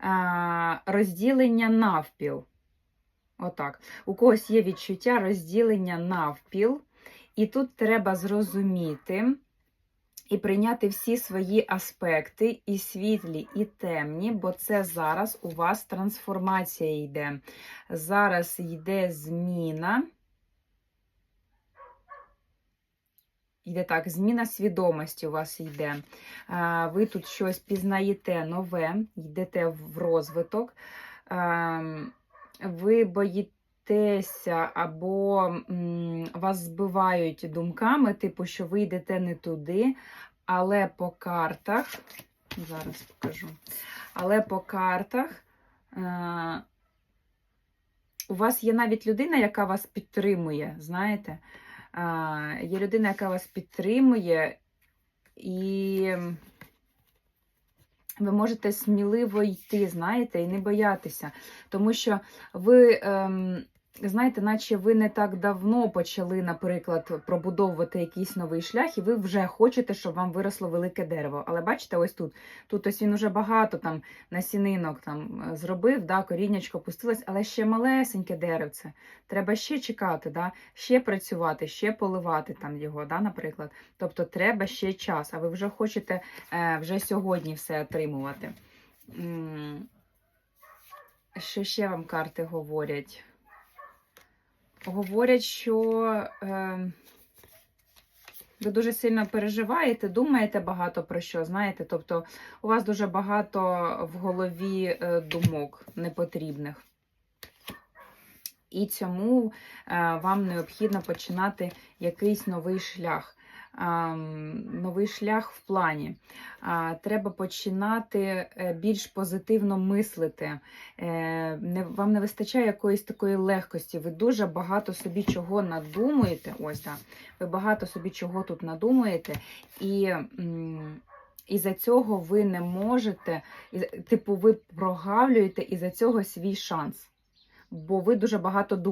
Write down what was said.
а, розділення навпіл. Отак. У когось є відчуття розділення навпіл, і тут треба зрозуміти і прийняти всі свої аспекти, і світлі, і темні, бо це зараз у вас трансформація йде. Зараз йде зміна. Йде так, зміна свідомості у вас йде. Ви тут щось пізнаєте нове, йдете в розвиток. Ви боїтеся або вас збивають думками, типу, що ви йдете не туди, але по картах, зараз покажу, але по картах. У вас є навіть людина, яка вас підтримує, знаєте? Є людина, яка вас підтримує, і ви можете сміливо йти, знаєте, і не боятися. Тому що ви, ем, знаєте, наче ви не так давно почали, наприклад, пробудовувати якийсь новий шлях, і ви вже хочете, щоб вам виросло велике дерево. Але бачите, ось тут. Тут ось він уже багато там насінинок там е, зробив, да, коріннячко пустилось, але ще малесеньке деревце. Треба ще чекати, да, ще працювати, ще поливати там його, да, наприклад. Тобто треба ще час, а ви вже хочете е, вже сьогодні все отримувати. Що ще вам карти говорять? Говорять, що е, ви дуже сильно переживаєте, думаєте багато про що, знаєте? Тобто у вас дуже багато в голові е, думок непотрібних. І цьому е, вам необхідно починати якийсь новий шлях. Новий шлях в плані. Треба починати е, більш позитивно мислити. Е, Вам не вистачає якоїсь такої легкості. Ви дуже багато собі чого надумуєте. Ось так. Ви багато собі чого тут надумуєте, і. м, із-за цього ви не можете, типу, ви прогавлюєте із-за цього свій шанс. Бо ви дуже багато думаєте.